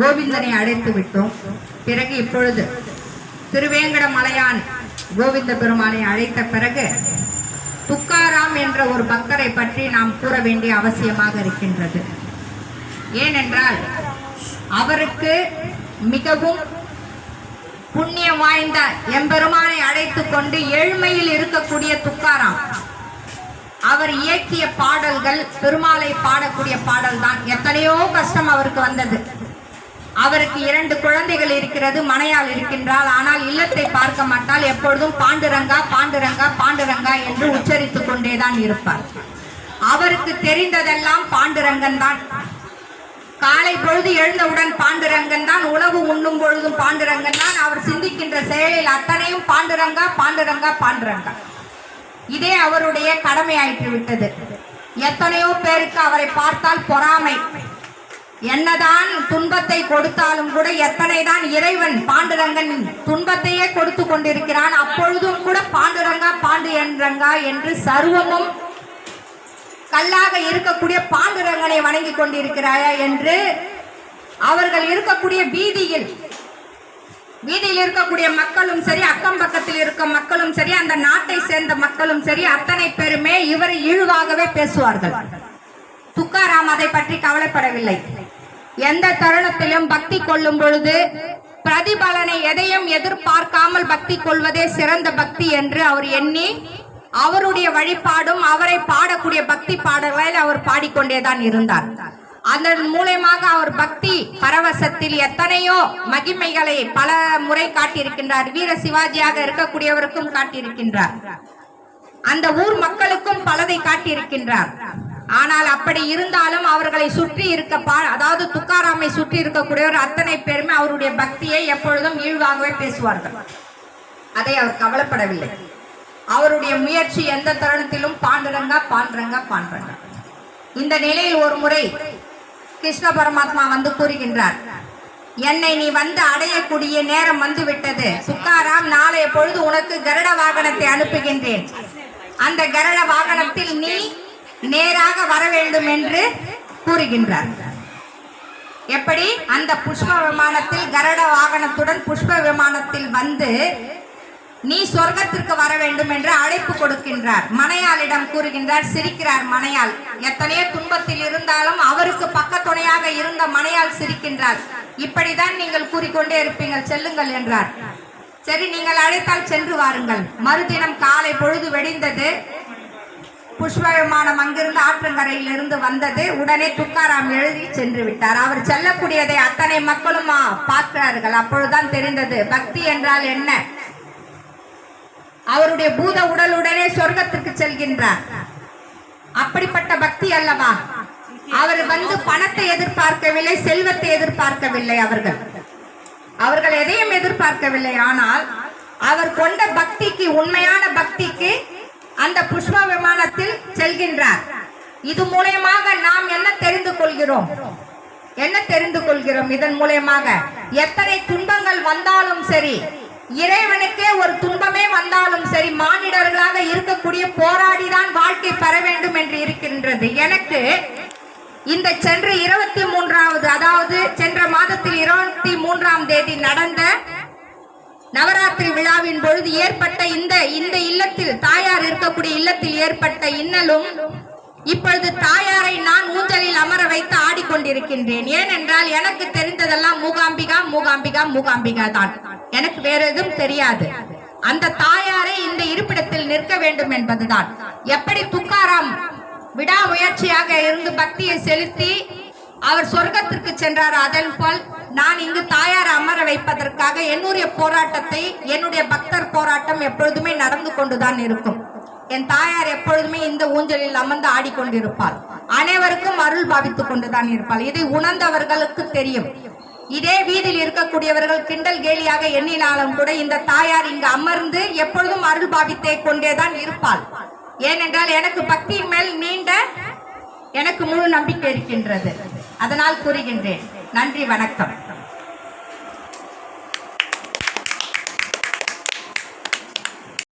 கோவிந்தனை அழைத்து விட்டோம். பிறகு இப்பொழுது திருவேங்கட மலையான் கோவிந்த பெருமானை அழைத்த பிறகு துக்காராம் என்ற ஒரு பக்தரை பற்றி நாம் கூற வேண்டிய அவசியமாக இருக்கின்றது. ஏனென்றால் அவருக்கு மிகவும் புண்ணியம் வாய்ந்த எம்பெருமானை அழைத்து கொண்டு ஏழ்மையில் இருக்கக்கூடிய துக்காராம். அவர் இயக்கிய பாடல்கள் பெருமாளை பாடக்கூடிய பாடல் தான் எத்தனையோ கஷ்டம் அவருக்கு வந்தது. அவருக்கு இரண்டு குழந்தைகள் இருக்கிறது மனையால் இருக்கின்றாள். ஆனால் இல்லத்தை பார்க்க மாட்டால் எப்பொழுதும் பாண்டுரங்கா பாண்டுரங்கா பாண்டுரங்கா என்று உச்சரித்துக் கொண்டேதான் இருப்பார். அவருக்கு தெரிந்ததெல்லாம் பாண்டுரங்கன் தான். காலை பொழுது எழுந்தவுடன் பாண்டுரங்கன் தான். உணவு உண்ணும் பொழுதும் பாண்டுரங்கன் தான். அவர் சிந்திக்கின்ற செயலில் அத்தனையும் பாண்டுரங்கா பாண்டுரங்கா பாண்டுரங்கா. இதே அவருடைய கடமையாயிற்று விட்டது. எத்தனையோ பேருக்கு அவரை பார்த்தால் பொறாமை. என்னதான் துன்பத்தை கொடுத்தாலும் கூட எத்தனை தான் இறைவன் பாண்டுரங்கன் துன்பத்தையே கொடுத்து கொண்டிருக்கிறான் அப்பொழுதும் கூட பாண்டுரங்கா பாண்டு என்றங்கா என்று சர்வமும் கல்லாக இருக்கக்கூடிய பாண்டுரங்கனை வணங்கி கொண்டிருக்கிறாயா என்று அவர்கள் இருக்கக்கூடிய வீதியில் வீதியில் இருக்கக்கூடிய மக்களும் சரி அக்கம் பக்கத்தில் இருக்க மக்களும் சரி அந்த நாட்டை சேர்ந்த மக்களும் சரி அத்தனை பேருமே இவரை இழிவாகவே பேசுவார்கள். துக்காராம் அதை பற்றி கவலைப்படவில்லை. எந்த தருணத்திலும் பக்தி கொள்ளும் பொழுது பிரதிபலனை எதையும் எதிர்பார்க்காமல் பக்தி கொள்வதே சிறந்த பக்தி என்று அவர் எண்ணி அவருடைய வழிபாடும் அவரை பாடக்கூடிய பக்தி பாடல்களில் அவர் பாடிக்கொண்டேதான் இருந்தார். அதன் மூலயமாக அவர் பக்தி பரவசத்தில் எத்தனையோ மகிமைகளை பல முறை காட்டியிருக்கின்றார். வீர சிவாஜியாக இருக்கக்கூடியவருக்கும் காட்டியிருக்கின்றார். அந்த ஊர் மக்களுக்கும் பலதை காட்டியிருக்கின்றார். ஆனால் அப்படி இருந்தாலும் அவர்களை சுற்றி இருக்க பா அதாவது துக்காராமை சுற்றி இருக்கக்கூடியவர் அத்தனை பேருமே அவருடைய பக்தியை எப்பொழுதும் ஈழ்வாகவே பேசுவார்கள். அதை அவர் கவலைப்படவில்லை. அவருடைய முயற்சி எந்த தருணத்திலும் பாண்டுரங்கா பாண்டுரங்கா பாண்டுரங்கா. இந்த நிலையில் ஒரு முறை கிருஷ்ண பரமாத்மா வந்து கூறுகின்றார் என்னை நீ வந்து அடையக்கூடிய நேரம் வந்து விட்டது சுக்காராம் நாளைய பொழுது உனக்கு கருட வாகனத்தை அனுப்புகின்றேன். அந்த கருட வாகனத்தில் நீ நேராக வர வேண்டும் என்று கூறுகின்றார். எப்படி? அந்த புஷ்ப விமானத்தில் கருட வாகனத்துடன் புஷ்ப விமானத்தில் வந்து நீ சொர்க்கத்திற்கு வர வேண்டும் என்று அழைப்பு கொடுக்கின்றார். மனையாளிடம் கூறுகின்றார் சிரிக்கிறார் மனையால் எத்தனையோ துன்பத்தில் இருந்தாலும் அவருக்கு பக்கத்துணையாக இருந்த மனையால் சிரிக்கின்றார். இப்படிதான் நீங்கள் கூறிக்கொண்டே இருப்பீங்கள் செல்லுங்கள் என்றார். சரி நீங்கள் அழைத்தால் சென்று வாருங்கள். மறுதினம் காலை பொழுது வெடிந்தது. புஷ்ப விமானம் அங்கிருந்து ஆற்றங்கரையிலிருந்து வந்தது. உடனே துக்காராம் எழுதி சென்று விட்டார். அவர் செல்லக்கூடியதை அத்தனை மக்களும் பார்க்கிறார்கள். அப்பொழுதுதான் தெரிந்தது பக்தி என்றால் என்ன? அவருடைய பூத உடலுடனே சொர்க்கத்திற்கு செல்கின்றார். அப்படிப்பட்ட பக்தி அல்லவா? அவர் வந்து பணத்தை எதிர்பார்க்கவில்லை செல்வத்தை எதிர்பார்க்கவில்லை அவர்கள். அவர்கள் எதையும் எதிர்பார்க்கவில்லை. ஆனால் அவர் கொண்ட பக்திக்கு உண்மையான பக்திக்கு அந்த புஷ்ப விமான செல்கின்றார். இது மூலயமாக நாம் என்ன தெரிந்து கொள்கிறோம்? என்ன தெரிந்து கொள்கிறோம் இதன் மூலயமாக? எத்தனை துன்பங்கள் வந்தாலும் சரி இறைவனுக்கே ஒரு துன்பமே வந்தாலும் சரி மானிடர்களாக இருக்கக்கூடிய போராடிதான் வாழ்க்கை பெற வேண்டும் என்று இருக்கின்றது. எனக்கு இந்த சென்ற இருபத்தி மூன்றாவது அதாவது சென்ற மாதத்தில் இருபத்தி மூன்றாம் தேதி நடந்த நவராத்திரி விழாவின் பொழுது ஏற்பட்ட இந்த இந்த இல்லத்தில் தாயார் இருக்கக்கூடிய இல்லத்தில் ஏற்பட்ட இன்னலும் இப்பொழுது தாயாரை நான் ஊஞ்சலில் அமர வைத்து ஆடிக்கொண்டிருக்கின்றேன். ஏனென்றால் எனக்கு தெரிந்ததெல்லாம் மூகாம்பிகா மூகாம்பிகா மூகாம்பிகா தான். எனக்கு வேற எதுவும் தெரியாது. அந்த தாயாரை இந்த இருப்பிடத்தில் நிற்க வேண்டும் என்பதுதான். எப்படி துக்காராம் விடாமுயற்சியாக இருந்து பக்தியை செலுத்தி அவர் சொர்க்கத்திற்கு சென்றார். அதன் போல் நான் இங்கு தாயார் அமர வைப்பதற்காக என்னுடைய போராட்டத்தை என்னுடைய பக்தர் போராட்டம் எப்பொழுதுமே நடந்து கொண்டுதான் இருக்கும். என் தாயார் எப்பொழுதுமே இந்த ஊஞ்சலில் அமர்ந்து ஆடிக்கொண்டிருப்பாள் அனைவருக்கும் அருள் பாவித்துக் கொண்டுதான் இருப்பாள். இதை உணர்ந்தவர்களுக்கு தெரியும். இதே வீதியில் இருக்கக்கூடியவர்கள் கிண்டல் கேலியாக எண்ணினாலும் கூட இந்த தாயார் இங்கு அமர்ந்து எப்பொழுதும் அருள் பாவித்தே கொண்டேதான் இருப்பாள். ஏனென்றால் எனக்கு பக்தியின் மேல் நீண்ட எனக்கு முழு நம்பிக்கை இருக்கின்றது. அதனால் கூறுகின்றேன். நன்றி வணக்கம்.